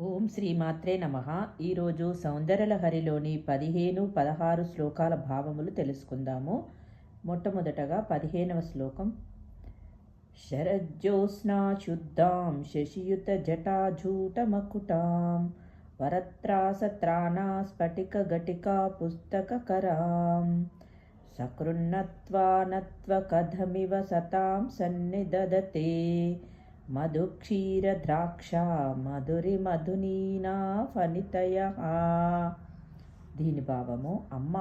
ఓం శ్రీమాత్రే నమ. ఈరోజు సౌందర్యలహరిలోని పదిహేను పదహారు శ్లోకాల భావములు తెలుసుకుందాము. మొట్టమొదటగా పదిహేనవ శ్లోకం. శరజ్యోత్స్నా శుద్ధాం శశియుత జటాజూటమకుటాం వరత్రాసత్రానా స్ఫటిక ఘటికా పుస్తకకరాం సకృన్నత్వానత్వకథమివ సతాం సన్నిదదతే మధుక్షీరద్రాక్ష మధురి మధునీనా ఫనితయ దీని భావము అమ్మ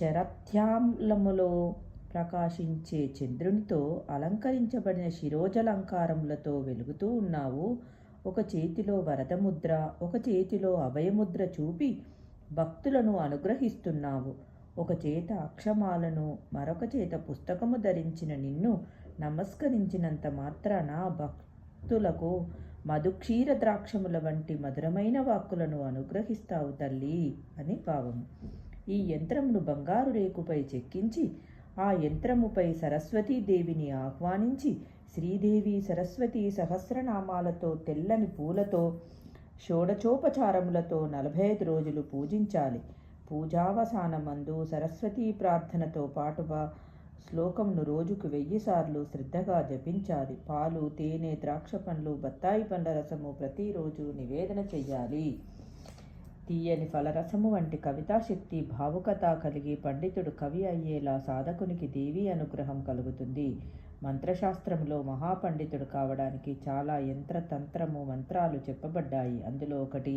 శరత్యాలములో ప్రకాశించే చంద్రునితో అలంకరించబడిన శిరోజలంకారములతో వెలుగుతూ ఉన్నావు. ఒక చేతిలో వరదముద్ర ఒక చేతిలో అభయముద్ర చూపి భక్తులను అనుగ్రహిస్తున్నావు. ఒక చేత అక్షమాలను మరొక చేత పుస్తకము ధరించిన నిన్ను నమస్కరించినంత మాత్రాన భక్తులకు మధుక్షీర ద్రాక్షముల వంటి మధురమైన వాక్కులను అనుగ్రహిస్తావు తల్లి అని భావము ఈ యంత్రమును బంగారు రేకుపై చెక్కించి ఆ యంత్రముపై సరస్వతీదేవిని ఆహ్వానించి శ్రీదేవి సరస్వతి సహస్రనామాలతో తెల్లని పూలతో షోడచోపచారములతో నలభై ఐదు రోజులు పూజించాలి. పూజావసానమందు సరస్వతీ ప్రార్థనతో పాటుగా శ్లోకంను రోజుకు వెయ్యి సార్లు శ్రద్ధగా జపించాలి. పాలు తేనె ద్రాక్ష పండ్లు బత్తాయి పండ్ల రసము ప్రతిరోజు నివేదన చేయాలి తీయని ఫలరసము వంటి కవితాశక్తి భావుకత కలిగి పండితుడు కవి అయ్యేలా సాధకునికి దేవీ అనుగ్రహం కలుగుతుంది. మంత్రశాస్త్రంలో మహాపండితుడు కావడానికి చాలా యంత్రతంత్రము మంత్రాలు చెప్పబడ్డాయి. అందులో ఒకటి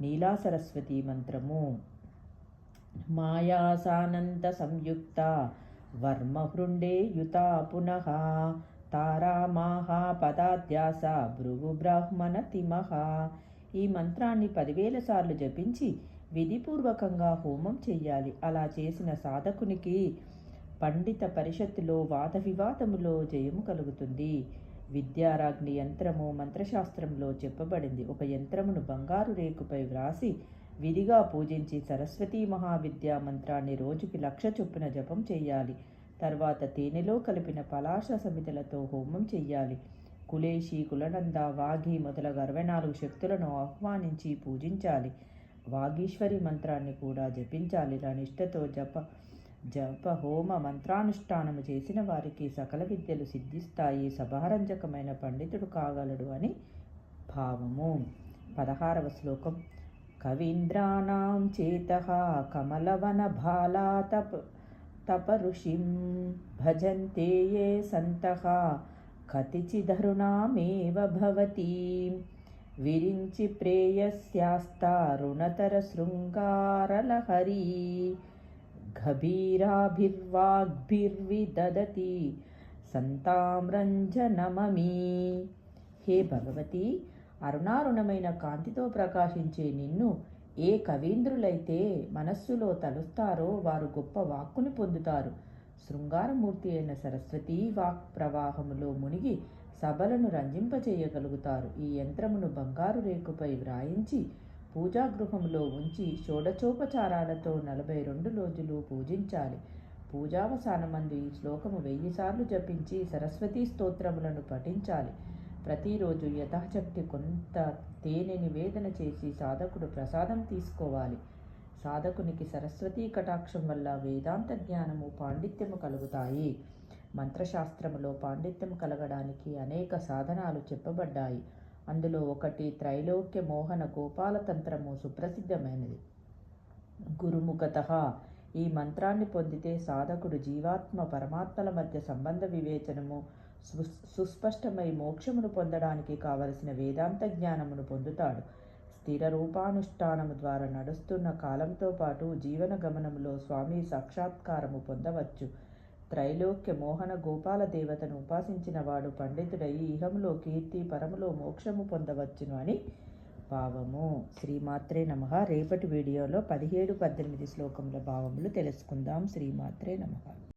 నీలా సరస్వతి మంత్రము. మాయాసానంద సంయుక్త వర్మహృండే యుతా పునః తారామాహాపదాధ్యాస భృగు బ్రాహ్మణ తిమహ ఈ మంత్రాన్ని పదివేల సార్లు జపించి విధిపూర్వకంగా హోమం చెయ్యాలి. అలా చేసిన సాధకునికి పండిత పరిషత్తులో వాద వివాదములో జయము కలుగుతుంది. విద్యారాగ్ని యంత్రము మంత్రశాస్త్రంలో చెప్పబడింది. ఒక యంత్రమును బంగారు రేకుపై వ్రాసి విధిగా పూజించి సరస్వతీ మహావిద్యా మంత్రాన్ని రోజుకి లక్ష చొప్పున జపం చేయాలి. తర్వాత తేనెలో కలిపిన పలాశ సమితులతో హోమం చెయ్యాలి. కులేశి కులనంద వాఘి మొదలగు అరవై నాలుగు శక్తులను ఆహ్వానించి పూజించాలి. వాగీశ్వరి మంత్రాన్ని కూడా జపించాలి. ఇలా నిష్ఠతో జప జప హోమ మంత్రానుష్ఠానము చేసిన వారికి సకల విద్యలు సిద్ధిస్తాయి. సభారంజకమైన పండితుడు కాగలడు అని భావము. పదహారవ శ్లోకం. కవీంద్రాణం చేత కమలవనభాలా తప తపఋషిం భజంతే ఏ సంతః కతిచిదరుణామేవ భవతీం. విరించి ప్రేయస్యాస్తారుణతర శృంగారలహరీ. గభీరాభిర్వాగ్భిర్విదదతి సంతామ్రంజనమమీ. హే భగవతి అరుణారుణమైన కాంతితో ప్రకాశించే నిన్ను ఏ కవీంద్రులైతే మనస్సులో తలుస్తారో వారు గొప్ప వాక్కుని పొందుతారు. శృంగారమూర్తి అయిన సరస్వతీ వాక్ ప్రవాహములో మునిగి సభలను రంజింపచేయగలుగుతారు ఈ యంత్రమును బంగారు రేకుపై వ్రాయించి పూజాగృహంలో ఉంచి షోడచోపచారాలతో నలభై రెండు రోజులు పూజించాలి. పూజావసానమందు ఈ శ్లోకము వెయ్యి సార్లు జపించి సరస్వతీ స్తోత్రములను పఠించాలి. ప్రతిరోజు యథాశక్తి కొంత తేనె నివేదన చేసి సాధకుడు ప్రసాదం తీసుకోవాలి. సాధకునికి సరస్వతీ కటాక్షం వల్ల వేదాంత జ్ఞానము పాండిత్యము కలుగుతాయి. మంత్రశాస్త్రములో పాండిత్యం కలగడానికి అనేక సాధనాలు చెప్పబడ్డాయి. అందులో ఒకటి త్రైలోక్య మోహన గోపాలతంత్రము సుప్రసిద్ధమైనది. గురుముఖత ఈ మంత్రాన్ని పొందితే సాధకుడు జీవాత్మ పరమాత్మల మధ్య సంబంధ వివేచనము సుస్పష్టమై మోక్షమును పొందడానికి కావలసిన వేదాంత జ్ఞానమును పొందుతాడు. స్థిర రూపానుష్ఠానము ద్వారా నడుస్తున్న కాలంతో పాటు జీవన గమనంలో స్వామి సాక్షాత్కారము పొందవచ్చు. త్రైలోక్య మోహన గోపాల దేవతను ఉపాసించిన వాడు పండితుడై ఇహంలో కీర్తి పరములో మోక్షము పొందవచ్చును అని భావము. శ్రీమాత్రే నమ. రేపటి వీడియోలో పదిహేడు పద్దెనిమిది శ్లోకముల భావములు తెలుసుకుందాం. శ్రీమాత్రే నమ.